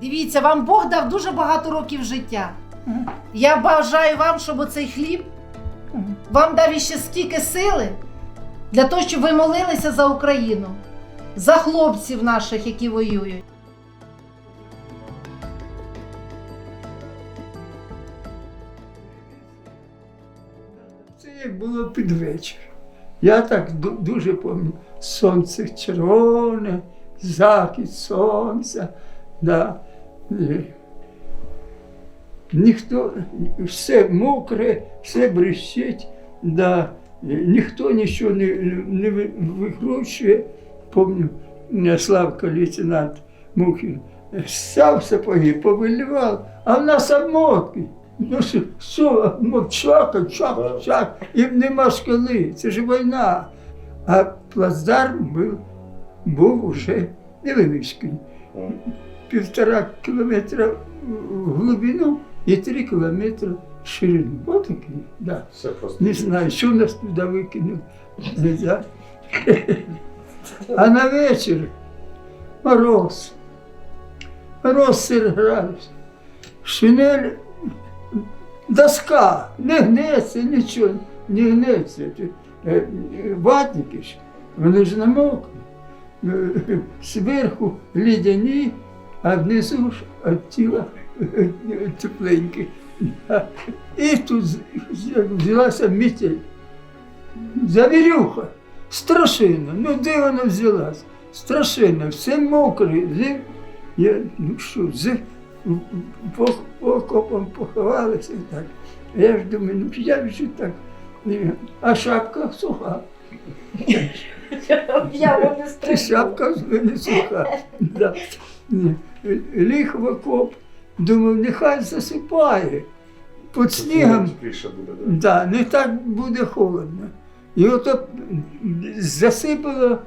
Дивіться, вам Бог дав дуже багато років життя. Я бажаю вам, щоб оцей хліб вам дав іще стільки сили для того, щоб ви молилися за Україну, за хлопців наших, які воюють. Це як було під вечір. Я так дуже пам'ятаю. Сонце червоне, захід сонця. Да. Е, Ніхто, все мокре, все брещить, да. Е, ніхто нічого не, не викручує. Помню, Славка, лейтенант Мухін, став сапоги, повилівав, а в нас обмотки. Ну, що, чака, чак, чак, і нема шкали, це ж війна. А плацдарм був, був уже невеличкий. Півтора кілометра в глибину і три кілометри в ширину. Такий, да. Все просто. Не знаю, що нас туди викинули. Знаю. А на вечір мороз. Мороз 40. Шинель доска, не гнеться, нічого, не гнеться. Е, е, Ватники ж, вони ж намокли. Е, Зверху лідяні, а внизу ж від тіла е, тепленькі. І тут взялася метель. Завірюха. Страшенно. Ну де вона взялась? Страшенно, все мокре. Зим, я, ну що, по окопам поховалися так. Я ж думаю, ну я ж так. А шапка суха. Я шапка не суха. Да. Ліг в окоп, думав, нехай засипає. Під снігом да. Не так буде холодно. І ото засипало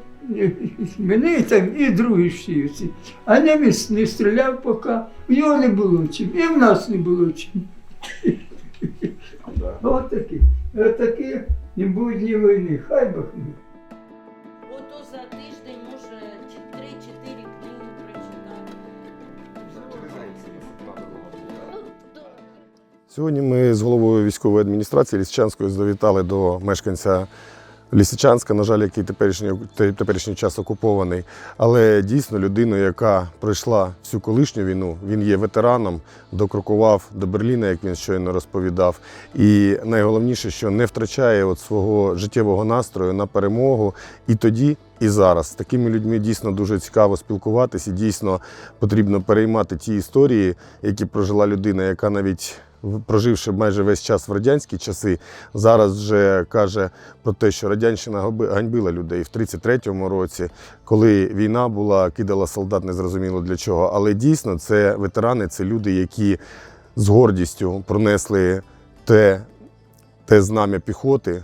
мене там і другі всі. А немець не стріляв поки, в нього не було чим, і в нас не було чим. Да. От такі, от такі будні війни, хай бахне. Сьогодні ми з головою військової адміністрації Лісичанської завітали до мешканця Лісичанська, на жаль, який теперішній, теперішній час окупований. Але дійсно людина, яка пройшла всю колишню війну, він є ветераном, докрокував до Берліна, як він щойно розповідав. І найголовніше, що не втрачає от свого життєвого настрою на перемогу і тоді, і зараз. З такими людьми дійсно дуже цікаво спілкуватися. Дійсно потрібно переймати ті історії, які прожила людина, яка навіть проживши майже весь час в радянські часи, зараз вже каже про те, що радянщина ганьбила людей в 33-му році, коли війна була, кидала солдат незрозуміло для чого. Але дійсно це ветерани, це люди, які з гордістю пронесли те, те знам'я піхоти.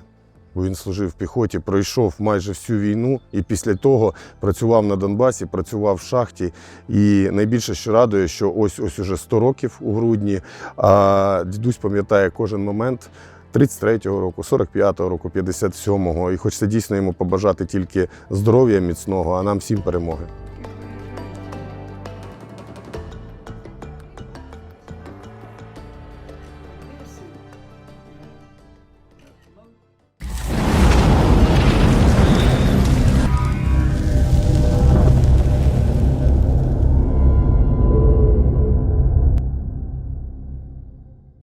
Бо він служив в піхоті, пройшов майже всю війну і після того працював на Донбасі, працював в шахті. І найбільше, що радує, що ось ось уже 100 років у грудні. А дідусь пам'ятає кожен момент 33-го року, 45-го року, 57-го. І хочеться дійсно йому побажати тільки здоров'я міцного, а нам всім перемоги.